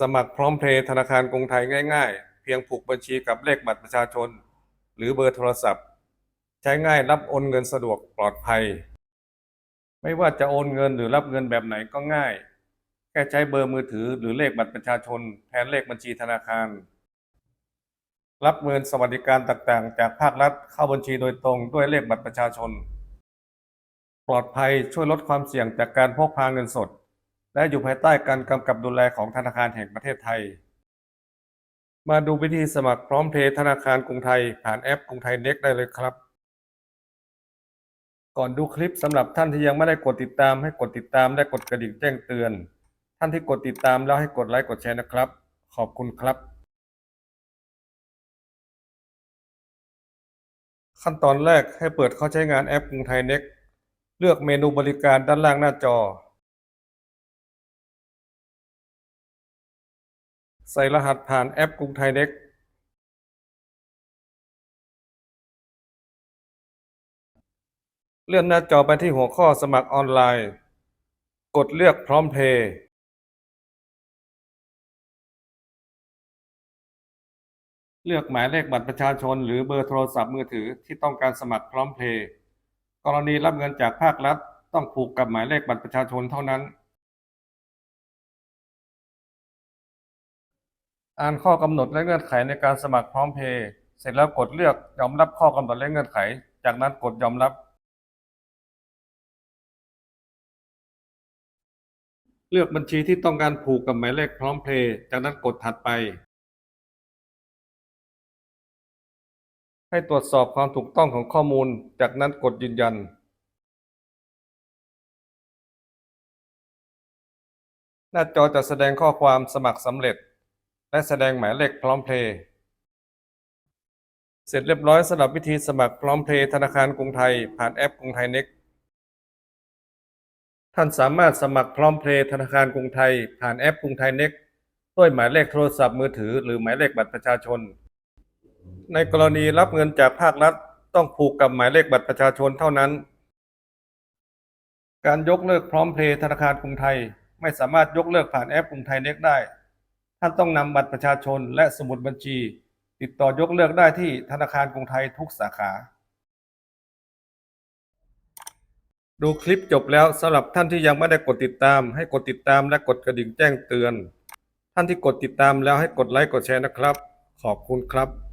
สมัครพร้อมเพย์ธนาคารกรุงไทยง่ายๆ เพียงผูกบัญชีกับเลขบัตรประชาชน หรือเบอร์โทรศัพท์ ใช้ง่ายรับโอนเงินสะดวกปลอดภัย ไม่ว่าจะโอนเงินหรือรับเงินแบบไหนก็ง่าย แค่ใช้เบอร์มือถือหรือเลขบัตรประชาชน แทนเลขบัญชีธนาคาร รับเงินสวัสดิการต่างๆ จากภาครัฐเข้าบัญชีโดยตรงด้วยเลขบัตรประชาชน ปลอดภัยช่วยลดความเสี่ยงจากการพกพาเงินสด และอยู่ภายใต้การกำกับดูแลของธนาคารแห่งประเทศไทย มาดูวิธีสมัครพร้อมเพย์ธนาคารกรุงไทย ผ่านแอปกรุงไทยเน็กได้เลยครับ ก่อนดูคลิปสำหรับท่านที่ยังไม่ได้กดติดตามให้กดติดตามและกดกระดิ่งแจ้งเตือน ท่านที่กดติดตามแล้วให้กดไลค์กดแชร์นะครับ ขอบคุณครับ ขั้นตอนแรกให้เปิดเข้าใช้งานแอปกรุงไทยเน็กเลือกเมนูบริการด้านล่างหน้าจอ ใส่รหัสผ่านแอปกรุงไทยเน็กเลื่อนหน้าจอไปที่หัวข้อสมัครออนไลน์ กดเลือกพร้อมเพย์เลือกหมายเลขบัตรประชาชน หรือเบอร์โทรศัพท์มือถือที่ต้องการสมัครพร้อมเพย์กรณีรับเงินจากภาครัฐ ต้องผูกกับหมายเลขบัตรประชาชนเท่านั้น อ่านข้อกำหนดและเงื่อนไขในการสมัครพร้อมเพย์เสร็จแล้วกดเลือกยอมรับข้อกำหนดและเงื่อนไข จากนั้นกดยอมรับ เลือกบัญชีที่ต้องการผูกกับหมายเลขพร้อมเพย์จากนั้นกดถัดไป ให้ตรวจสอบความถูกต้องของข้อมูล จากนั้นกดยืนยันหน้าจอจะแสดงข้อความสมัครสำเร็จ และแสดงหมายเลขพร้อมเพลย์เสร็จเรียบร้อยสำหรับวิธีสมัครพร้อมเพลย์ธนาคารกรุงไทย ผ่านแอปกรุงไทยเน็กท่านสามารถสมัครพร้อมเพลย์ธนาคารกรุงไทย ผ่านแอปกรุงไทยเน็กด้วยหมายเลขโทรศัพท์มือถือ หรือหมายเลขบัตรประชาชน ในกรณีรับเงินจากภาครัฐ ต้องผูกกับหมายเลขบัตรประชาชนเท่านั้น การยกเลิกพร้อมเพลย์ธนาคารกรุงไทย ไม่สามารถยกเลิกผ่านแอปกรุงไทยเน็กได้ ท่านต้องนำบัตรประชาชนและสมุดบัญชี ติดต่อยกเลิกได้ที่ธนาคารกรุงไทยทุกสาขา ดูคลิปจบแล้วสำหรับท่านที่ยังไม่ได้กดติดตาม ให้กดติดตามและกดกระดิ่งแจ้งเตือน ท่านที่กดติดตามแล้วให้กดไลค์กดแชร์นะครับ ขอบคุณครับ